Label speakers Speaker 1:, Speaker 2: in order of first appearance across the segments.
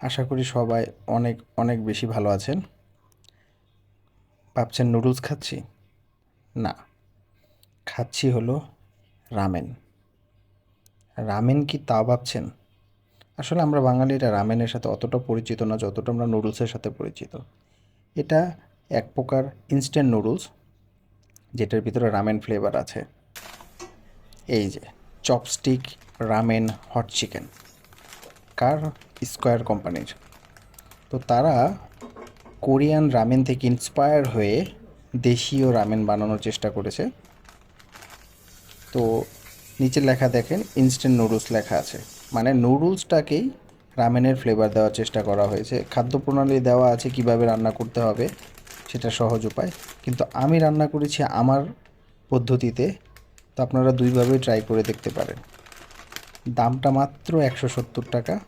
Speaker 1: আশা করি সবাই অনেক অনেক বেশি ভালো আছেন। ভাবছেন নুডলস খাচ্ছি? না, খাচ্ছি হলো রামেন। রামেন কি তা ভাবছেন? আসলে আমরা বাঙালিরা রামেনের সাথে অতটা পরিচিত না যতটা আমরা নুডলসের সাথে পরিচিত। এটা এক প্রকার ইনস্ট্যান্ট নুডলস, যেটার ভিতরে রামেন ফ্লেভার আছে। এই যে চপস্টিক রামেন হট চিকেন কার স্কোয়ার কোম্পানির। তো তারা কোরিয়ান রামেন থেকে ইন্সপায়ার হয়ে দেশীয় রামেন বানানোর চেষ্টা করেছে। তো নিচে লেখা দেখেন ইনস্ট্যান্ট নুডলস লেখা আছে। মানে নুডলসটাকেই রামেনের ফ্লেভার দেওয়ার চেষ্টা করা হয়েছে। খাদ্য প্রণালী দেওয়া আছে কীভাবে রান্না করতে হবে, সেটা সহজ উপায়। কিন্তু আমি রান্না করেছি আমার পদ্ধতিতে, তো আপনারা দুইভাবেই ট্রাই করে দেখতে পারেন। দামটা মাত্র একশো সত্তর টাকা।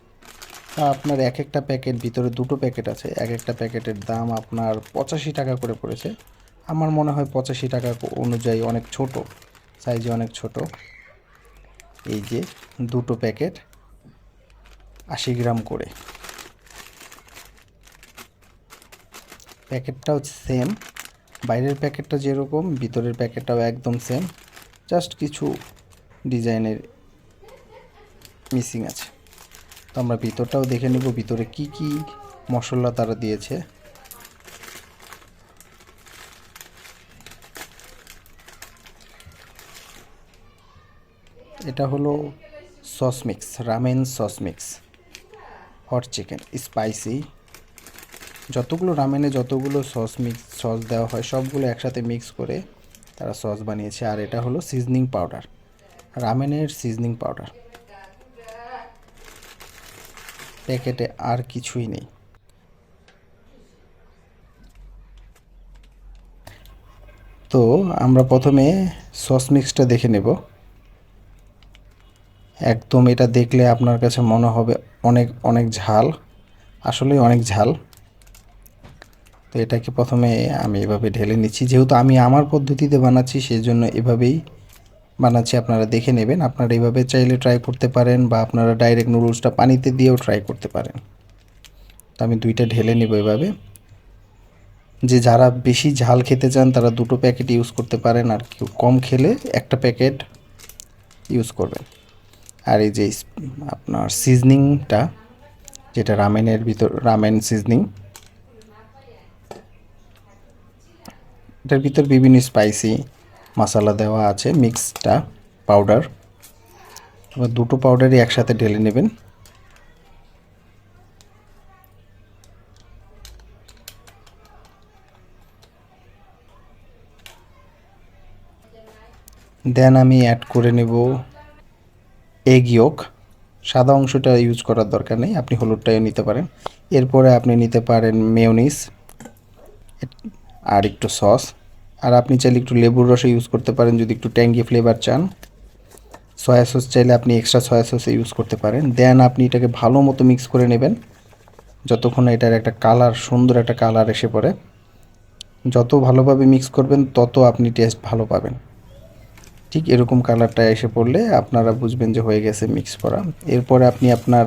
Speaker 1: আপনার এক একটা প্যাকেট, ভিতরে দুটো প্যাকেট আছে। এক একটা প্যাকেটের দাম আপনার পঁচাশি টাকা করে পড়েছে। আমার মনে হয় পঁচাশি টাকা অনুযায়ী অনেক ছোট সাইজে অনেক ছোট। এই যে দুটো প্যাকেট, আশি গ্রাম করে। প্যাকেটটাও সেম বাইরের প্যাকেটটা যেরকম, ভিতরের প্যাকেটটাও একদম সেম জাস্ট কিছু ডিজাইনের মিসিং আছে। আমরা ভিতরটাও দেখে নেব, ভিতরে কি কি মশলা তারা দিয়েছে। এটা হলো sauce mix, ramen sauce mix. Hot chicken, spicy. যতগুলো রামেনে যতগুলো সস মিক্স, সস দেওয়া হয়, সবগুলো একসাথে মিক্স করে তারা সস বানিয়েছে। আর এটা হলো সিজনিং পাউডার, রামেনের সিজনিং পাউডার। প্যাকেটে আর কিছুই নেই। তো আমরা প্রথমে সস মিক্সটা দেখে নেব। একদম এটা দেখলে আপনার কাছে মনে হবে অনেক অনেক ঝাল, আসলেই অনেক ঝাল। তো এটাকে প্রথমে আমি এভাবে ঢেলে নিচ্ছি। যেহেতু আমি আমার পদ্ধতিতে বানাচ্ছি সেই জন্য এভাবেই বানাচ্ছি, আপনারা দেখে নেবেন। আপনারা এইভাবে চাইলে ট্রাই করতে পারেন বা আপনারা ডাইরেক্ট নুডলসটা পানিতে দিয়েও ট্রাই করতে পারেন। তো আমি দুইটা ঢেলে নেব এভাবে। যে যারা বেশি ঝাল খেতে চান, তারা দুটো প্যাকেট ইউজ করতে পারেন আর কেউ কম খেলে একটা প্যাকেট ইউজ করবেন। আর এই যে আপনার সিজনিংটা যেটা রামেনের ভিতর রামেন সিজনিং এটার ভিতর বিভিন্ন স্পাইসি মশলা দেওয়া আছে মিক্সটা পাউডার এবার দুটো পাউডারই একসাথে ঢেলে নেবেন। দেন আমি অ্যাড করে নেব এগ ইয়োক সাদা অংশটা ইউজ করার দরকার নেই, আপনি হলুদটাও নিতে পারেন। এরপরে আপনি নিতে পারেন মেয়োনিস আর একটু সস আর আপনি চাইলে একটু লেবুর রসে ইউজ করতে পারেন যদি একটু ট্যাঙ্গি ফ্লেভার চান। সয়া সস চাইলে আপনি এক্সট্রা সয়া সসে ইউজ করতে পারেন। দেন আপনি এটাকে ভালো মতো মিক্স করে নেবেন। যতক্ষণ এটার একটা কালার সুন্দর একটা কালার এসে পড়ে। যত ভালোভাবে মিক্স করবেন, তত আপনি টেস্ট ভালো পাবেন। ঠিক এরকম কালারটা এসে পড়লে আপনারা বুঝবেন যে হয়ে গেছে মিক্স করা। এরপরে আপনি আপনার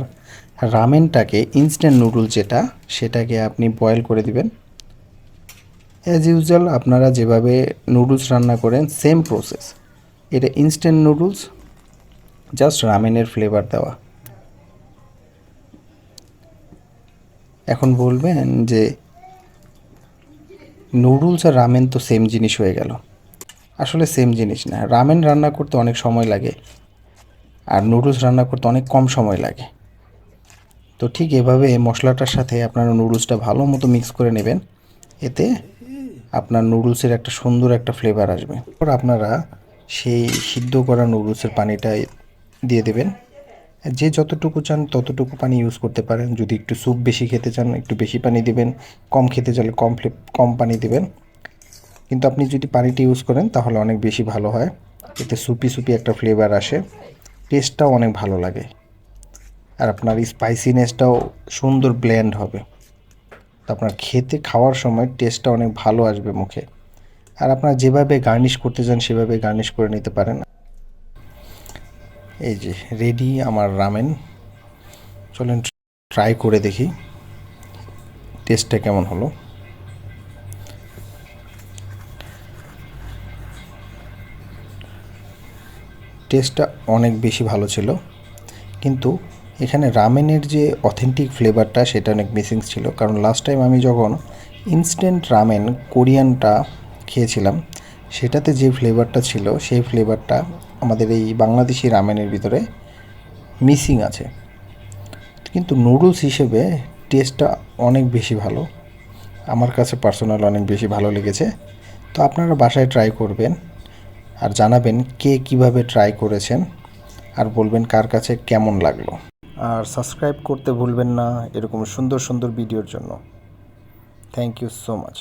Speaker 1: রামেনটাকে ইনস্ট্যান্ট নুডল যেটা, সেটাকে আপনি বয়েল করে দিবেন। অ্যাজ ইউজুয়াল আপনারা যেভাবে নুডলস রান্না করেন সেম প্রসেস এটা ইনস্ট্যান্ট নুডলস জাস্ট রামেনের ফ্লেভার দেওয়া। এখন বলবেন যে নুডলস আর রামেন তো সেম জিনিস হয়ে গেল। আসলে সেম জিনিস না। রামেন রান্না করতে অনেক সময় লাগে, আর নুডলস রান্না করতে অনেক কম সময় লাগে। তো ঠিক এভাবে মশলাটার সাথে আপনারা নুডলসটা ভালো মতো মিক্স করে নেবেন। এতে আপনার নুডলসের একটা সুন্দর একটা ফ্লেভার আসবে। এরপর আপনারা সেই সিদ্ধ করা নুডলসের পানিটা দিয়ে দেবেন। যে যতটুকু চান ততটুকু পানি ইউজ করতে পারেন। যদি একটু স্যুপ বেশি খেতে চান, একটু বেশি পানি দেবেন। কম খেতে চাইলে কম কম পানি দেবেন। কিন্তু আপনি যদি পানিটি ইউজ করেন, তাহলে অনেক বেশি ভালো হয়। এতে সুপি সুপি একটা ফ্লেভার আসে। টেস্টটাও অনেক ভালো লাগে। আর আপনার স্পাইসিনেসটাও সুন্দর ব্ল্যান্ড হবে। আপনার খেতে, খাওয়ার সময় টেস্টটা অনেক ভালো আসবে মুখে। আর আপনার যেভাবে গার্নিশ করতে চান, সেভাবে গার্নিশ করে নিতে পারেন। এই যে রেডি আমার রামেন চলেন ট্রাই করে দেখি টেস্টটা কেমন হলো। টেস্টটা অনেক বেশি ভালো ছিল, কিন্তু এখানে রামেনের যে অথেন্টিক ফ্লেভারটা সেটা অনেক মিসিং ছিল। কারণ লাস্ট টাইম আমি যখন ইনস্ট্যান্ট রামেন কোরিয়ানটা খেয়েছিলাম, সেটাতে যে ফ্লেভারটা ছিল, সেই ফ্লেভারটা আমাদের এই বাংলাদেশি রামেনের ভিতরে মিসিং আছে। কিন্তু নুডলস হিসেবে টেস্টটা অনেক বেশি ভালো। আমার কাছে পার্সোনাল অনেক বেশি ভালো লেগেছে। তো আপনারা বাসায় ট্রাই করবেন আর জানাবেন কে কীভাবে ট্রাই করেছেন আর বলবেন কার কাছে কেমন লাগল। আর সাবস্ক্রাইব করতে ভুলবেন না এরকম সুন্দর সুন্দর ভিডিওর জন্য। Thank you so much